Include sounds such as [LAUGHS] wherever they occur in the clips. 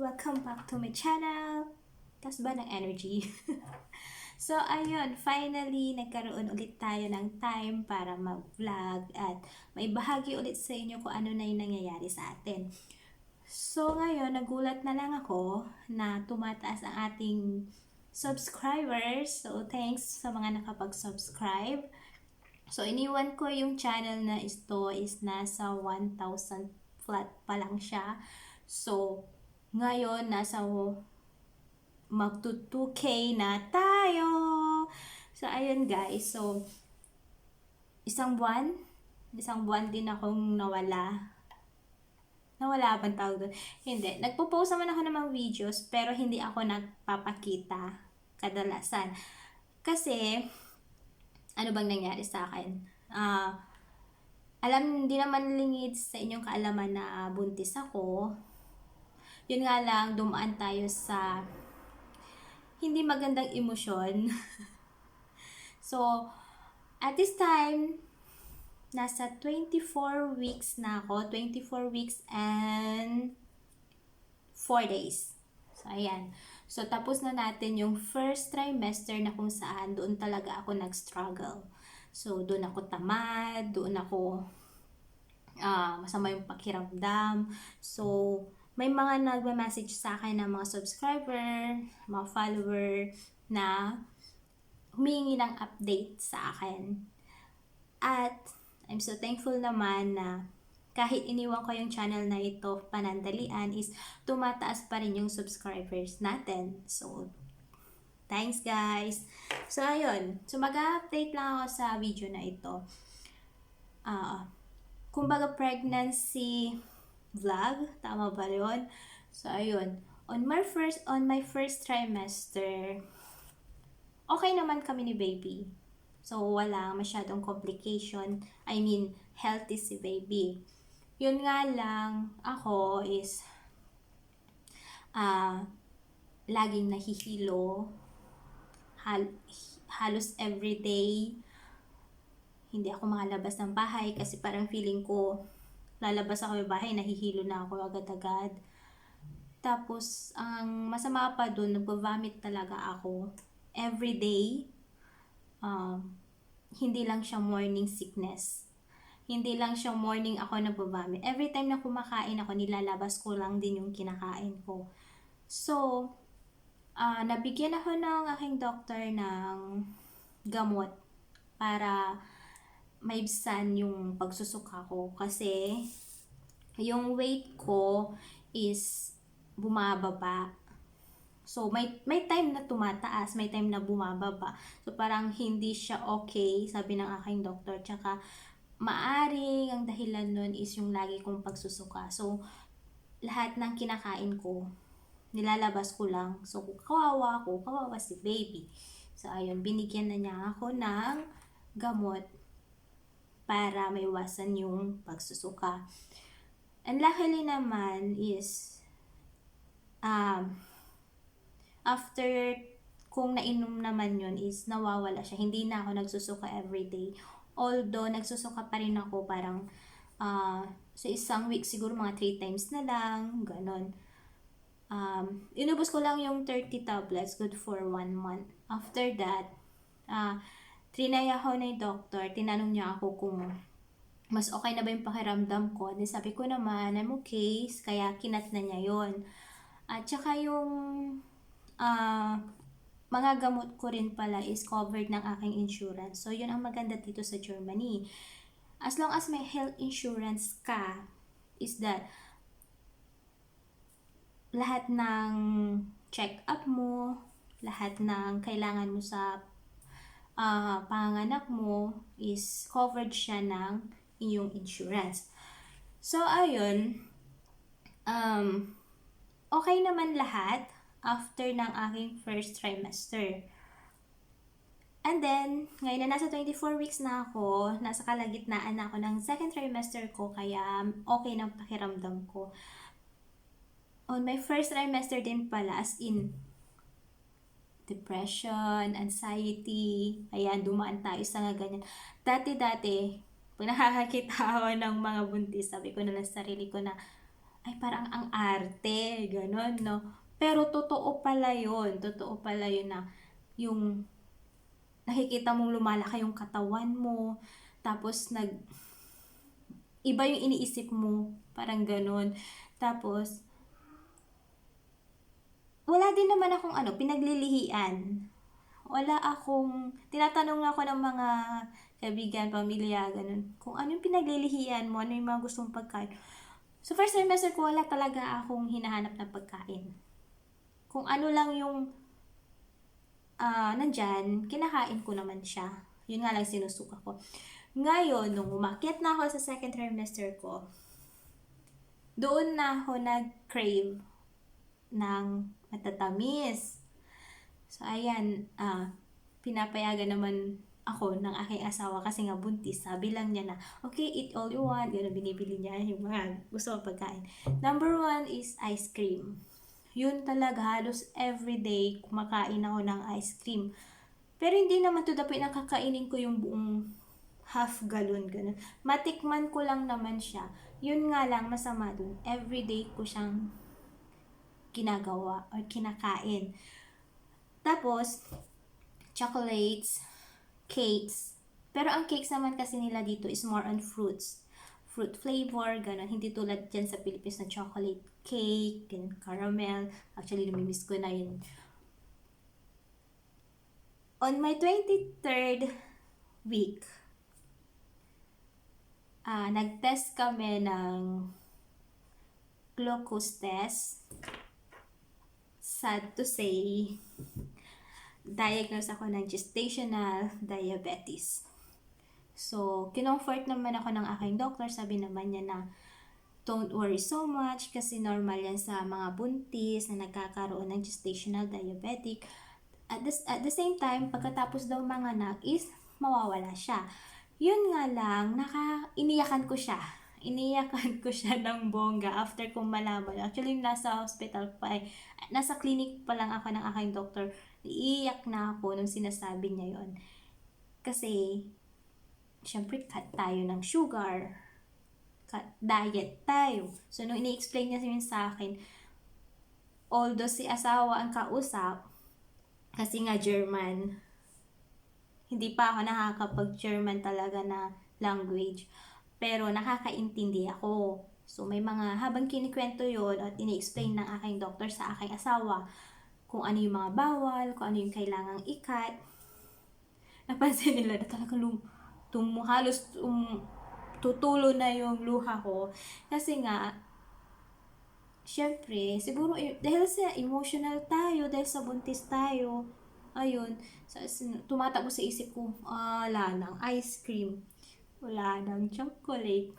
Welcome back to my channel! Tas ba ng energy? [LAUGHS] so, ayun, finally, nagkaroon ulit tayo ng time para mag-vlog at may bahagi ulit sa inyo kung ano na yung nangyayari sa atin. So, ngayon, nagulat na lang ako na tumataas ang ating subscribers. So, thanks sa mga nakapag-subscribe. So, iniwan ko yung channel na ito is nasa 1,000 flat pa lang siya. So, ngayon, nasa magto 2K na tayo. So, ayun guys. So, isang buwan, isang buwan din akong nawala. Nawala bang tawag doon? Hindi. Nagpo-post naman ako ng mga videos, pero hindi ako nagpapakita kadalasan. Kasi, ano bang nangyari sa akin? Ah, alam, hindi naman lingid sa inyong kaalaman na buntis ako. Yun nga lang, dumaan tayo sa hindi magandang emosyon. [LAUGHS] so, at this time, nasa 24 weeks na ako. 24 weeks and 4 days. So, ayan. So, tapos na natin yung first trimester na kung saan doon talaga ako nag-struggle. So, doon ako tamad, doon ako uh, masama yung pakiramdam. So, may mga nagme-message sa akin ng mga subscriber, mga follower na humingi ng update sa akin. At I'm so thankful naman na kahit iniwan ko yung channel na ito panandalian is tumataas pa rin yung subscribers natin. So, thanks guys! So, ayun. So, mag-update lang ako sa video na ito. Uh, kumbaga pregnancy vlog. Tama ba yun? So, ayun. On my first, on my first trimester, okay naman kami ni baby. So, wala masyadong complication. I mean, healthy si baby. Yun nga lang, ako is, ah, uh, laging nahihilo. Hal halos everyday. Hindi ako makalabas ng bahay kasi parang feeling ko lalabas ako yung bahay, nahihilo na ako agad-agad. Tapos, ang masama pa doon, nagpa-vomit talaga ako. Every day, uh, hindi lang siya morning sickness. Hindi lang siya morning ako nagpa-vomit. Every time na kumakain ako, nilalabas ko lang din yung kinakain ko. So, uh, nabigyan ako ng aking doctor ng gamot para maibsan yung pagsusuka ko kasi yung weight ko is bumababa. So, may, may time na tumataas, may time na bumababa. So, parang hindi siya okay, sabi ng aking doktor. Tsaka, maaring ang dahilan nun is yung lagi kong pagsusuka. So, lahat ng kinakain ko, nilalabas ko lang. So, kawawa ako, kawawa si baby. So, ayun, binigyan na niya ako ng gamot para maiwasan yung pagsusuka. And luckily naman is um, after kung nainom naman yun is nawawala siya. Hindi na ako nagsusuka everyday. Although nagsusuka pa rin ako parang uh, sa isang week siguro mga 3 times na lang, ganon. Um, inubos ko lang yung 30 tablets, good for 1 month. After that, uh, trinay ako yung doctor, tinanong niya ako kung mas okay na ba yung pakiramdam ko. Then sabi ko naman, I'm okay, kaya kinat na niya yon At saka yung uh, mga gamot ko rin pala is covered ng aking insurance. So, yun ang maganda dito sa Germany. As long as may health insurance ka, is that lahat ng check-up mo, lahat ng kailangan mo sa uh, panganak mo is covered siya ng inyong insurance. So, ayun, um, okay naman lahat after ng aking first trimester. And then, ngayon na nasa 24 weeks na ako, nasa kalagitnaan na ako ng second trimester ko, kaya okay ng pakiramdam ko. On my first trimester din pala, as in, depression, anxiety, ayan, dumaan tayo sa nga ganyan. Dati-dati, pag nakakakita [LAUGHS] ako ng mga buntis, sabi ko na lang sa sarili ko na, ay parang ang arte, ganon, no? Pero totoo pala yun, totoo pala yun na yung nakikita mong lumalaki yung katawan mo, tapos nag, iba yung iniisip mo, parang ganon. Tapos, wala din naman akong ano, pinaglilihian. Wala akong, tinatanong ako ng mga kaibigan, pamilya, ganun, kung ano yung pinaglilihian mo, ano yung mga gustong pagkain. So, first semester ko, wala talaga akong hinahanap na pagkain. Kung ano lang yung ah nandyan, kinakain ko naman siya. Yun nga lang sinusuka ko. Ngayon, nung umakyat na ako sa second trimester ko, doon na ako nag-crave ng matatamis. So, ayan, ah, pinapayagan naman ako ng aking asawa kasi nga buntis. Sabi lang niya na, okay, eat all you want. Ganun, binibili niya [LAUGHS] yung mga gusto ko pagkain. Number one is ice cream. Yun talaga, halos everyday kumakain ako ng ice cream. Pero hindi naman to the point na kakainin ko yung buong half gallon, ganun. Matikman ko lang naman siya. Yun nga lang, masama dun. Everyday ko siyang ginagawa or kinakain. Tapos, chocolates, cakes. Pero ang cakes naman kasi nila dito is more on fruits. Fruit flavor, ganun. Hindi tulad dyan sa Philippines na chocolate cake, ganun, caramel. Actually, namimiss ko na yun. On my 23rd week, ah nag-test kami ng glucose test. Sad to say, diagnosed ako ng gestational diabetes. So, kinomfort naman ako ng aking doctor. Sabi naman niya na, don't worry so much kasi normal yan sa mga buntis na nagkakaroon ng gestational diabetic. At the, at the same time, pagkatapos daw mga anak is mawawala siya. Yun nga lang, naka, iniyakan ko siya. Iniyakan ko siya [LAUGHS] ng bongga after kong malaman. Actually, nasa hospital pa eh. Nasa clinic pa lang ako ng aking doctor. Iiyak na ako nung sinasabi niya yon Kasi, syempre, cut tayo ng sugar. Cut, diet tayo. So, nung ini-explain niya sa akin, although si asawa ang kausap, kasi nga German, hindi pa ako nakakapag-German talaga na language. Pero nakakaintindi ako. So may mga habang kinikwento yon at ini-explain ng aking doktor sa aking asawa kung ano yung mga bawal, kung ano yung kailangang ikat. Napansin nila na talaga lum, tum, halos tum, tutulo na yung luha ko. Kasi nga, syempre, siguro eh, dahil sa emotional tayo, dahil sa buntis tayo, ayun, tumatakbo sa isip ko, ah, wala nang ice cream, wala nang chocolate,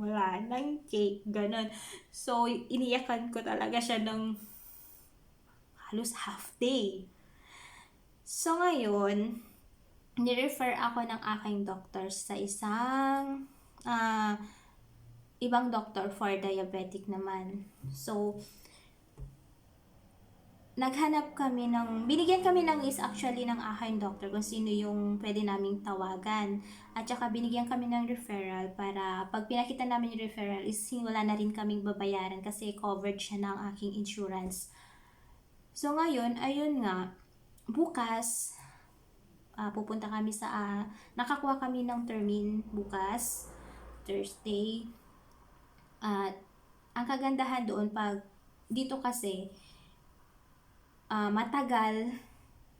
wala nang cake, ganun. So, iniyakan ko talaga siya ng halos half day. So, ngayon, nirefer ako ng aking doctor sa isang ah ibang doctor for diabetic naman. So, naghanap kami ng, binigyan kami ng list actually ng aking doctor kung sino yung pwede naming tawagan. At saka binigyan kami ng referral para pag pinakita namin yung referral is wala na rin kaming babayaran kasi covered siya ng aking insurance. So ngayon, ayun nga, bukas, ah, pupunta kami sa, ah, nakakuha kami ng termin bukas, Thursday. At ang kagandahan doon pag dito kasi ah, matagal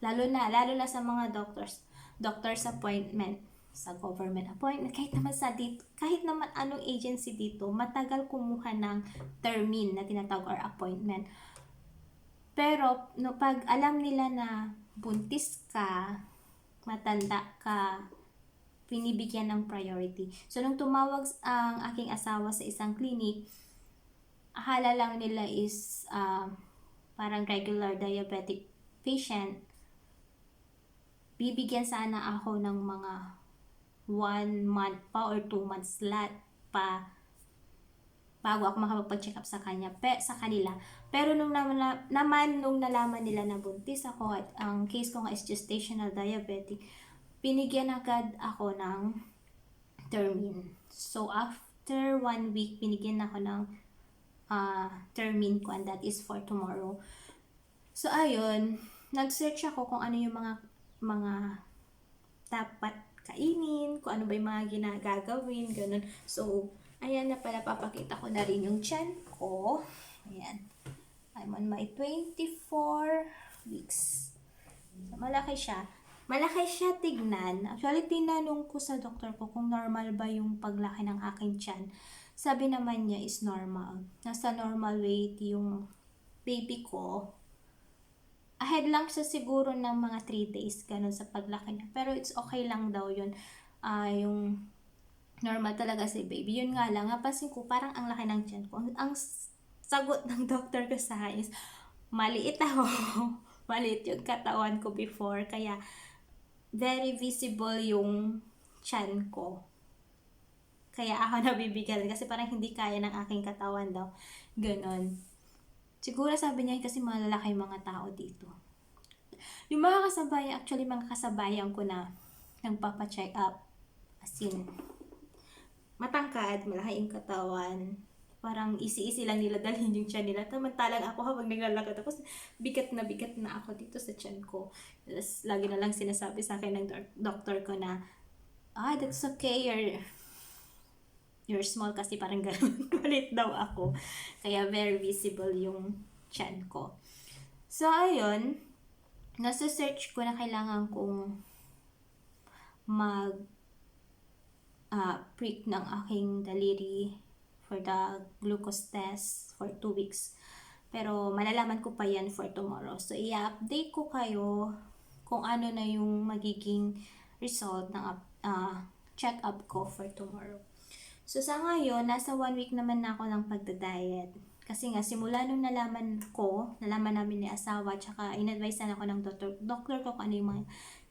lalo na lalo na sa mga doctors doctor's appointment sa government appointment kahit naman sa dito kahit naman anong agency dito matagal kumuha ng termin na tinatawag or appointment pero no pag alam nila na buntis ka matanda ka pinibigyan ng priority. So, nung tumawag ang aking asawa sa isang clinic, akala lang nila is ah, parang regular diabetic patient. Bibigyan sana ako ng mga one month pa or two months lot pa bago ako makapag-check up sa kanya, pe, sa kanila. Pero nung naman, naman nung nalaman nila na buntis ako at ang case ko nga is gestational diabetic, binigyan agad ako ng termin. So, after one week, binigyan ako ng uh, termine ko and that is for tomorrow. So, ayun, nag-search ako kung ano yung mga mga dapat kainin, kung ano ba yung mga ginagagawin, ganun. So, ayan na pala, papakita ko na rin yung chan ko. Ayan. I'm on my 24 weeks. So, malaki siya. Malaki siya tignan. Actually, tinanong ko sa doktor ko kung normal ba yung paglaki ng aking chan. Sabi naman niya is normal. Nasa normal weight yung baby ko. Ahead lang siya siguro ng mga 3 days ganun sa paglaki niya. Pero it's okay lang daw yun. Ah, yung normal talaga si baby. Yun nga lang, napansin ko parang ang laki ng tiyan ko. Ang, ang sagot ng [LAUGHS] doctor ko sa akin is, maliit ako. [LAUGHS] maliit yung katawan ko before. Kaya, very visible yung tiyan ko. Kaya ako [LAUGHS] nabibigal kasi parang hindi kaya ng aking katawan daw. Ganon. Siguro sabi niya kasi malalaki mga tao dito. Yung mga kasabayan, actually mga kasabayan ko na nagpapa-check up. As in, matangkad, malaki yung katawan. Parang easy-easy lang nila [LAUGHS] dalhin yung tiyan nila. Tamantalang ako habang naglalakad ako, bigat na bigat na ako dito sa tiyan ko. Tapos, lagi na lang sinasabi sa akin ng doctor ko na, ah, that's okay, you're, you're small kasi parang ganun. [LAUGHS] Malit daw ako. Kaya very visible yung tiyan ko. So, ayun, nasa search ko na kailangan kong mag uh, prick ng aking daliri for the glucose test for 2 weeks. Pero malalaman ko pa yan for tomorrow. So, i-update ko kayo kung ano na yung magiging result ng uh, check-up ko for tomorrow. So, sa ngayon, nasa 1 week naman na ako ng pagda-diet. Kasi nga, simula nung nalaman ko, nalaman namin ni asawa, tsaka in-advise na ako ng doctor, doctor ko kung ano yung mga,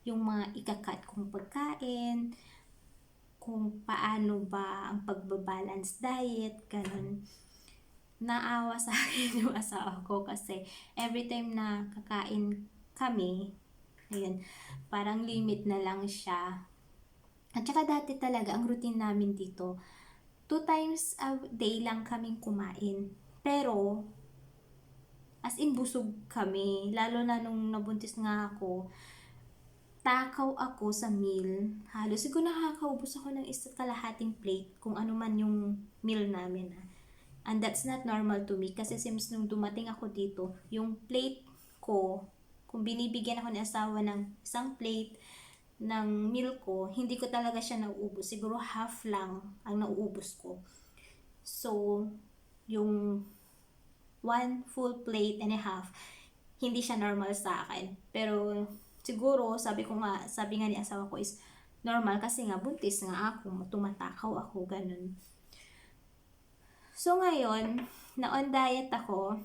yung mga ikakat kong pagkain, kung paano ba ang pagbabalance diet, ganun. Naawa sa [LAUGHS] akin yung asawa ko kasi every time na kakain kami, ayun, parang limit na lang siya. At saka dati talaga, ang routine namin dito, two times a day lang kaming kumain. Pero, as in busog kami, lalo na nung nabuntis nga ako, takaw ako sa meal. Halos siguro nakakaubos ako ng isa kalahating plate kung ano man yung meal namin. Ha. And that's not normal to me kasi since nung dumating ako dito, yung plate ko, kung binibigyan ako ni asawa ng isang plate ng meal ko, hindi ko talaga siya nauubos. Siguro half lang ang nauubos ko. So, yung one full plate and a half, hindi siya normal sa akin. Pero, siguro, sabi ko nga, sabi nga ni asawa ko is, normal kasi nga buntis nga ako, tumatakaw ako, ganun. So ngayon, na on diet ako,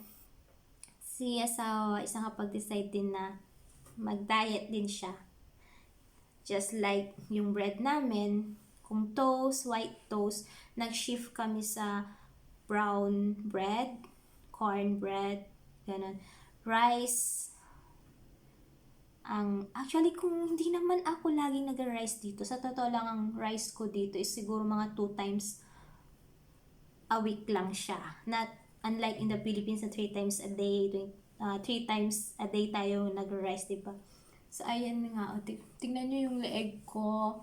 si asawa, isang kapag-decide din na mag-diet din siya. Just like yung bread namin, kung toast, white toast, nag-shift kami sa brown bread, corn bread, ganun. Rice, ang actually kung hindi naman ako laging nag-rice dito, sa totoo lang ang rice ko dito is siguro mga two times a week lang siya. Not unlike in the Philippines na three times a day, uh, three times a day tayo nag-rice, di ba? So, ayan nga. O, tingnan nyo yung leeg ko.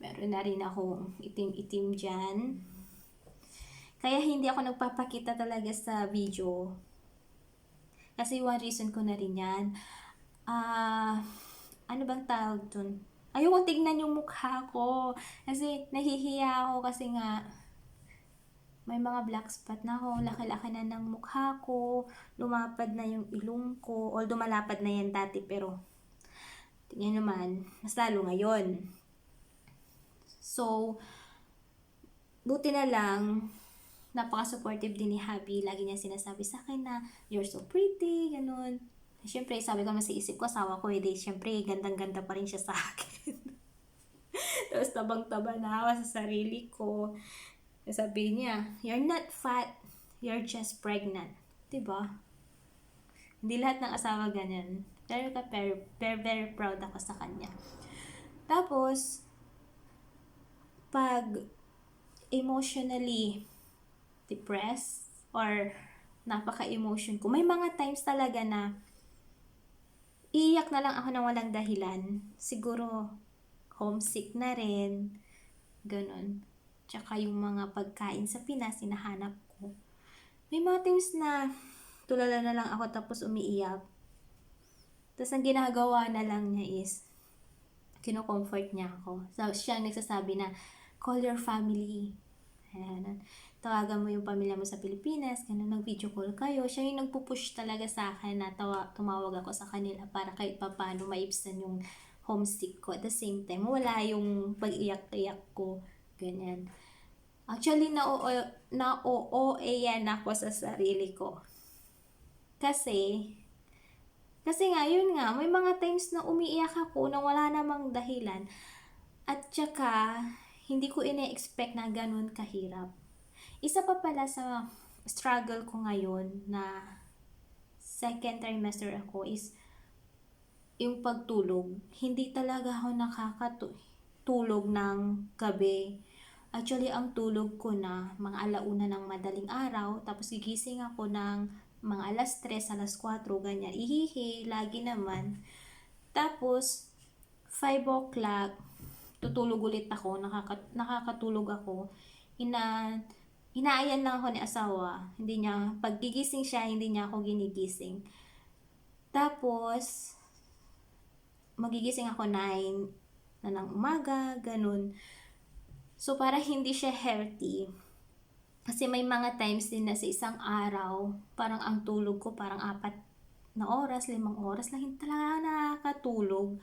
Meron na rin akong itim-itim dyan. Kaya hindi ako nagpapakita talaga sa video kasi one reason ko na rin yan. Ah, uh, ano bang tawag dun? Ayoko tignan yung mukha ko. Kasi nahihiya ako kasi nga may mga black spot na ako. Laki-laki na ng mukha ko. Lumapad na yung ilong ko. Although malapad na yan dati pero tingnan naman, mas lalo ngayon. So, buti na lang, napaka-supportive din ni Habi. Lagi niya sinasabi sa akin na, you're so pretty, ganun. Siyempre, sabi ko naman sa isip ko, asawa ko, edi, siyempre, gandang-ganda pa rin siya sa [LAUGHS] akin. Tapos tabang-taba na ako sa sarili ko. Sabi niya, you're not fat, you're just pregnant. Diba? Hindi lahat ng asawa ganyan. Pero ka, very, very, very proud ako sa kanya. Tapos, pag emotionally depressed or napaka-emotion ko. May mga times talaga na iiyak na lang ako ng walang dahilan. Siguro homesick na rin. Ganon. Tsaka yung mga pagkain sa Pinas, hinahanap ko. May mga times na tulala na lang ako tapos umiiyak. Tapos ang ginagawa na lang niya is, kino-comfort niya ako. So, siya ang nagsasabi na, call your family. Ayan. Tawagan mo yung pamilya mo sa Pilipinas, ganun, mag-video call kayo. Siya yung nagpupush talaga sa akin na tawa, tumawag ako sa kanila para kahit papano maibsan yung homesick ko. At the same time, wala yung pag-iyak-iyak ko. Ganyan. Actually, na-oo na yan ako sa sarili ko. Kasi, kasi nga, yun nga, may mga times na umiiyak ako na wala namang dahilan. At saka, hindi ko ine-expect na ganun kahirap. Isa pa pala sa struggle ko ngayon na second trimester ako is yung pagtulog. Hindi talaga ako nakakatulog ng gabi. Actually, ang tulog ko na mga alauna ng madaling araw, tapos gigising ako ng mga alas 3, alas 4, ganyan. Ihihi, lagi naman. Tapos, 5 o'clock, tutulog ulit ako, nakaka, nakakatulog ako. Ina, inaayan lang ako ni asawa. Hindi niya, pag gigising siya, hindi niya ako ginigising. Tapos, magigising ako 9 na ng umaga, ganun. So, para hindi siya healthy, kasi may mga times din na sa isang araw, parang ang tulog ko parang apat na oras, limang oras lang hindi talaga nakakatulog.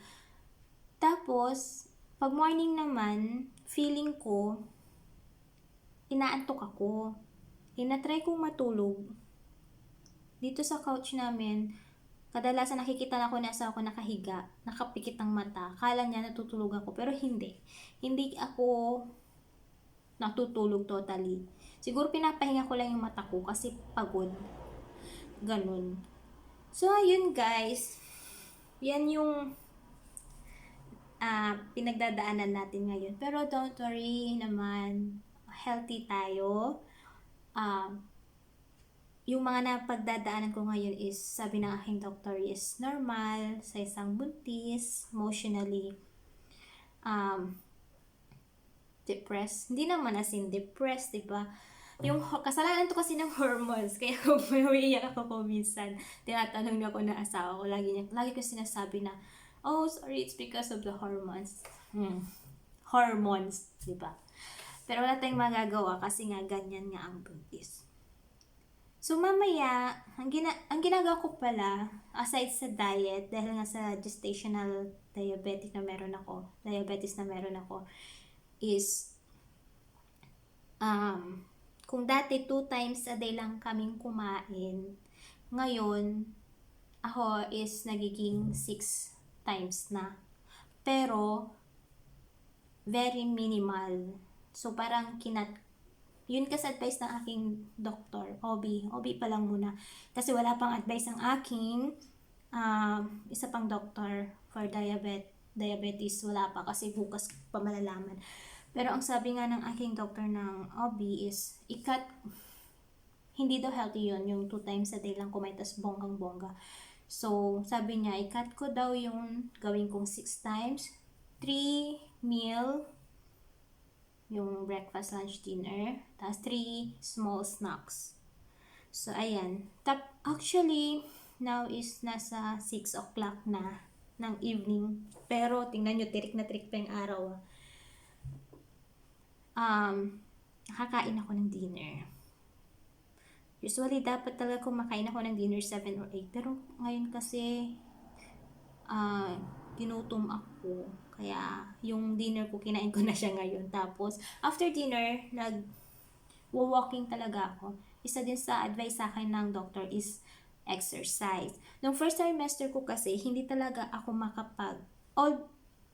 Tapos, pag morning naman, feeling ko, inaantok ako. Tinatry kong matulog. Dito sa couch namin, kadalasan nakikita na ako nasa ako nakahiga, nakapikit ng mata. Kala niya natutulog ako, pero hindi. Hindi ako natutulog totally. Siguro pinapahinga ko lang yung mata ko kasi pagod. Ganun. So, ayun guys. Yan yung uh, pinagdadaanan natin ngayon. Pero don't worry naman. Healthy tayo. Uh, yung mga napagdadaanan ko ngayon is, sabi ng aking doctor, is normal sa isang buntis, emotionally. Um, depressed. Hindi naman as in depressed, di ba? Yung kasalanan to kasi ng hormones. Kaya [LAUGHS] kung may umiiyak ako po minsan, tinatanong niya ko na asawa ko. Lagi, niya, lagi ko sinasabi na, oh, sorry, it's because of the hormones. Hmm. Hormones, di ba? Pero wala tayong magagawa kasi nga ganyan nga ang buntis. So mamaya, ang, gina ang ginagawa ko pala, aside sa diet, dahil nga sa gestational diabetic na meron ako, diabetes na meron ako, is um, kung dati two times a day lang kaming kumain, ngayon, ako is nagiging six times na. Pero, very minimal. So, parang kinat... Yun kasi advice ng aking doktor, OB. OB pa lang muna. Kasi wala pang advice ng aking uh, isa pang doktor for diabetes diabetes, wala pa kasi bukas pa malalaman. Pero ang sabi nga ng aking doctor ng OB is, ikat, hindi daw healthy yun, yung two times a day lang kumain, tas bonggang-bongga. So, sabi niya, ikat ko daw yung gawin kong six times, three meal, yung breakfast, lunch, dinner, tas three small snacks. So, ayan. Tap, actually, now is nasa 6 o'clock na ng evening. Pero, tingnan nyo, tirik na tirik pa yung araw. Ah. Um, nakakain ako ng dinner. Usually, dapat talaga kumakain ako ng dinner 7 or 8. Pero, ngayon kasi, uh, ginutom ako. Kaya, yung dinner ko, kinain ko na siya ngayon. Tapos, after dinner, nag walking talaga ako. Isa din sa advice sa akin ng doctor is exercise. Nung first trimester ko kasi, hindi talaga ako makapag, all,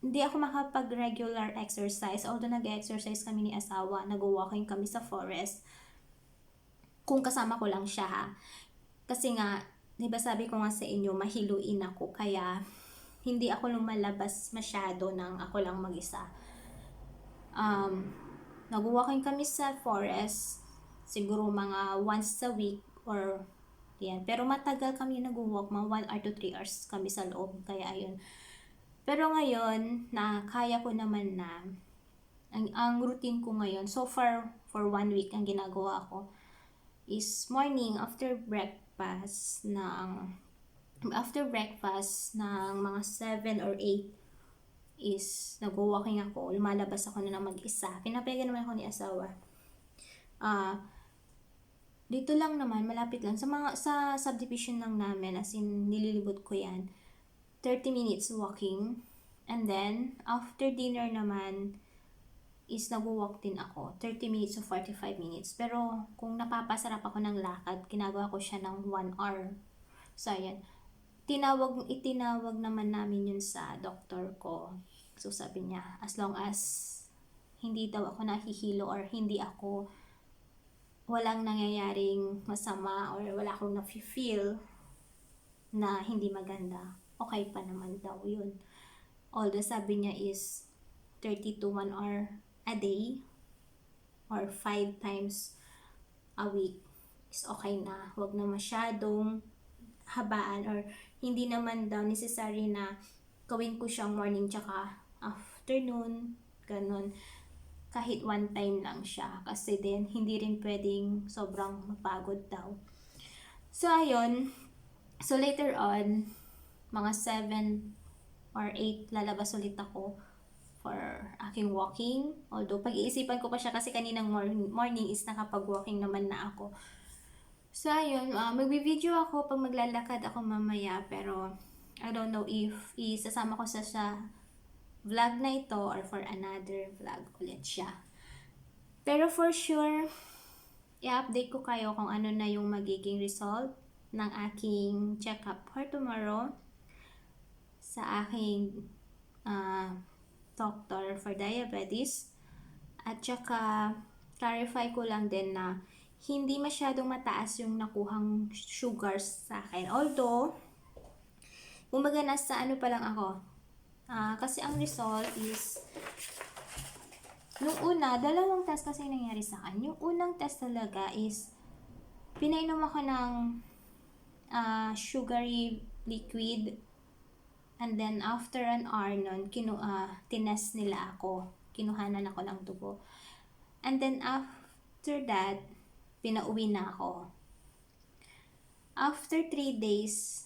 hindi ako makapag-regular exercise. Although nag-exercise kami ni asawa, nag-walking kami sa forest. Kung kasama ko lang siya ha. Kasi nga, di ba sabi ko nga sa inyo, mahiluin ako. Kaya, hindi ako lumalabas masyado nang ako lang mag-isa. Um, nag-walking kami sa forest. siguro mga once a week or yan. Pero matagal kami nag-walk, mga 1 or to 3 hours kami sa loob. Kaya ayun. Pero ngayon, na kaya ko naman na, ang, ang routine ko ngayon, so far, for one week, ang ginagawa ko, is morning, after breakfast, ng, after breakfast, ng mga 7 or 8, is nag-walking ako, lumalabas ako na mag-isa. Pinapayagan naman ako ni asawa. Ah, dito lang naman, malapit lang. Sa mga, sa subdivision lang namin, as in, nililibot ko yan. 30 minutes walking. And then, after dinner naman, is nag-walk din ako. 30 minutes to 45 minutes. Pero, kung napapasarap ako ng lakad, ginagawa ko siya ng 1 hour. So, ayan. Tinawag, itinawag naman namin yun sa doktor ko. So, sabi niya, as long as hindi daw ako nahihilo or hindi ako walang nangyayaring masama or wala akong nafe-feel na hindi maganda, okay pa naman daw yun. Although sabi niya is 30 to 1 hour a day or 5 times a week is okay na. Huwag na masyadong habaan or hindi naman daw necessary na gawin ko siyang morning tsaka afternoon, ganun kahit one time lang siya kasi din hindi rin pwedeng sobrang mapagod daw. So ayun, so later on, mga 7 or 8 lalabas ulit ako for aking walking. Although pag-iisipan ko pa siya kasi kaninang morning, morning is nakapag-walking naman na ako. So ayun, uh, magbi-video ako pag maglalakad ako mamaya pero I don't know if isasama ko sa sa vlog na ito or for another vlog ulit siya. Pero for sure, i-update ko kayo kung ano na yung magiging result ng aking check-up for tomorrow sa aking uh, doctor for diabetes. At saka, clarify ko lang din na hindi masyadong mataas yung nakuhang sugars sa akin. Although, umaga nasa ano pa lang ako, Ah, kasi ang result is, nung una, dalawang test kasi nangyari sa akin. Yung unang test talaga is, pinainom ako ng uh, sugary liquid. And then, after an hour nun, kinu uh, tinest nila ako. Kinuhanan ako ng dugo. And then, after that, pinauwi na ako. After 3 days,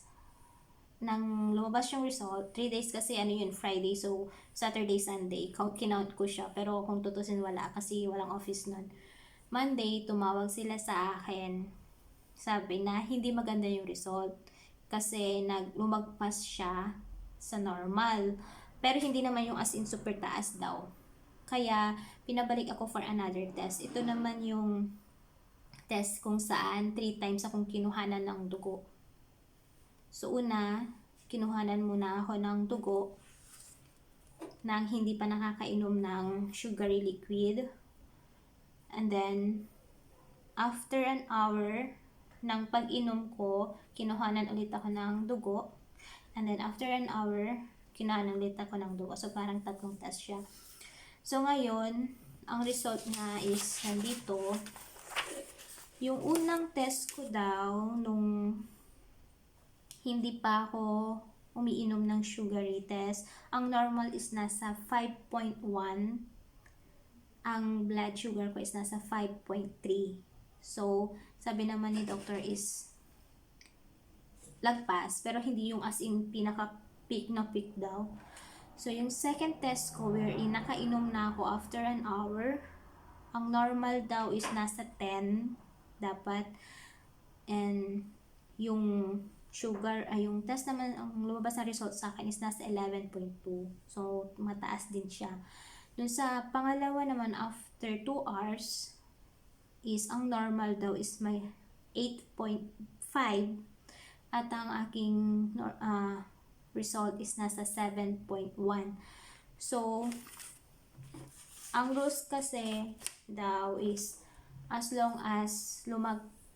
nang lumabas yung result, 3 days kasi ano yun, Friday, so Saturday, Sunday, kinount ko siya, pero kung tutusin wala kasi walang office nun. Monday, tumawag sila sa akin, sabi na hindi maganda yung result kasi naglumagpas siya sa normal. Pero hindi naman yung as in super taas daw. Kaya, pinabalik ako for another test. Ito naman yung test kung saan 3 times akong kinuhanan ng dugo So una, kinuhanan muna ako ng dugo nang hindi pa nakakainom ng sugary liquid. And then, after an hour ng pag-inom ko, kinuhanan ulit ako ng dugo. And then, after an hour, kinuhanan ulit ako ng dugo. So, parang tatlong test siya. So, ngayon, ang result na is nandito. Yung unang test ko daw, nung hindi pa ako umiinom ng sugary test. Ang normal is nasa 5.1. Ang blood sugar ko is nasa 5.3. So, sabi naman ni doctor is lagpas, pero hindi yung as in pinaka peak na peak daw. So, yung second test ko wherein nakainom na ako after an hour, ang normal daw is nasa 10 dapat. And yung sugar, ay yung test naman, ang lumabas na result sa akin is nasa 11.2. So, mataas din siya. Dun sa pangalawa naman, after 2 hours, is ang normal daw is may 8.5 at ang aking uh, result is nasa 7.1. So, ang rules kasi daw is as long as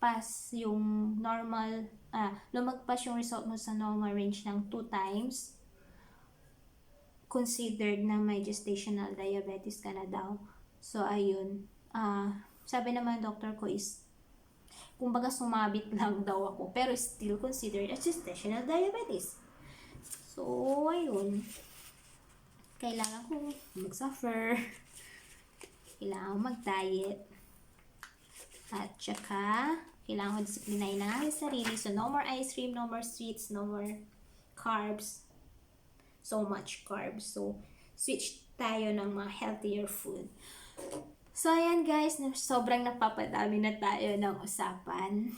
lumagpas yung normal ah, lumagpas yung result mo sa normal range ng 2 times, considered na may gestational diabetes ka na daw. So, ayun. Ah, sabi naman ng doctor ko is, kumbaga sumabit [LAUGHS] lang daw ako, pero still considered as gestational diabetes. So, ayun. Kailangan ko mag-suffer. [LAUGHS] Kailangan mag-diet. At saka, kailangan ko disiplinahin na ang sarili. So, no more ice cream, no more sweets, no more carbs. So much carbs. So, switch tayo ng mga healthier food. So, ayan guys, sobrang napapadami na tayo ng usapan.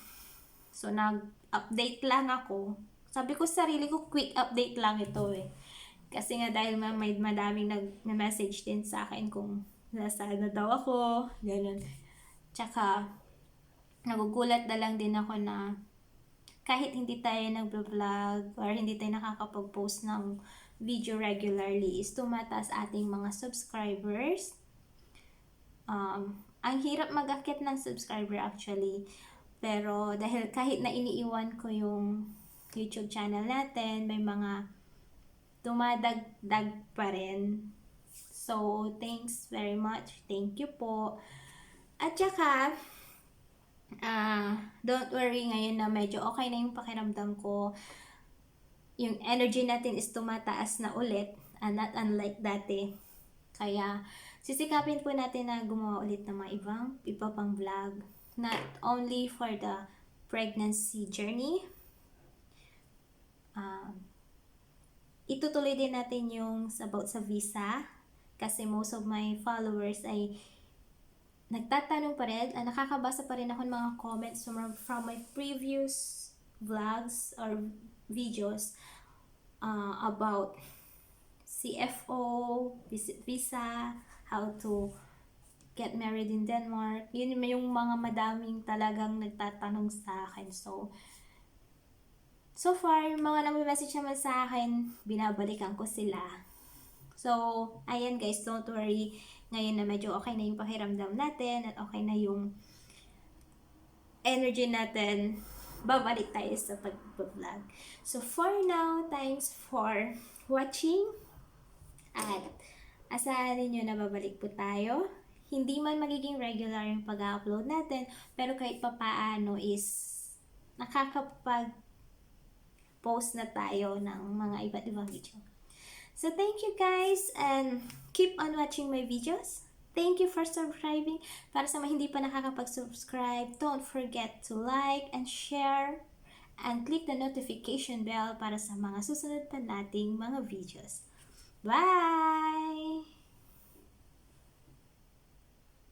So, nag-update lang ako. Sabi ko sa sarili ko, quick update lang ito eh. Kasi nga dahil ma- may madaming nag-message din sa akin kung nasaan na daw ako, ganun. Tsaka, nagugulat na lang din ako na kahit hindi tayo nag-vlog or hindi tayo nakakapag-post ng video regularly is tumataas ating mga subscribers. Um, ang hirap mag-akit ng subscriber actually. Pero dahil kahit na iniiwan ko yung YouTube channel natin, may mga dumadagdag pa rin. So, thanks very much. Thank you po. At saka, ah, don't worry ngayon na medyo okay na yung pakiramdam ko. Yung energy natin is tumataas na ulit, and not unlike dati. Kaya, sisikapin po natin na gumawa ulit ng mga ibang, iba pang vlog. Not only for the pregnancy journey, um, itutuloy din natin yung about sa visa kasi most of my followers ay nagtatanong pa rin, ah, nakakabasa pa rin ako ng mga comments from, from my previous vlogs or videos uh, about CFO, visa, how to get married in Denmark. Yun yung mga madaming talagang nagtatanong sa akin. So, so far, yung mga nami-message naman sa akin, binabalikan ko sila. So, ayan guys, don't worry. Ngayon na medyo okay na yung pakiramdam natin at okay na yung energy natin, babalik tayo sa pag-vlog. So, for now, thanks for watching. At asahan ninyo na babalik po tayo. Hindi man magiging regular yung pag-upload natin, pero kahit papaano is nakakapag post na tayo ng mga iba't ibang video. So thank you guys and keep on watching my videos. Thank you for subscribing. Para sa mga hindi pa nakakapag-subscribe, don't forget to like and share and click the notification bell para sa mga susunod pa nating mga videos. Bye!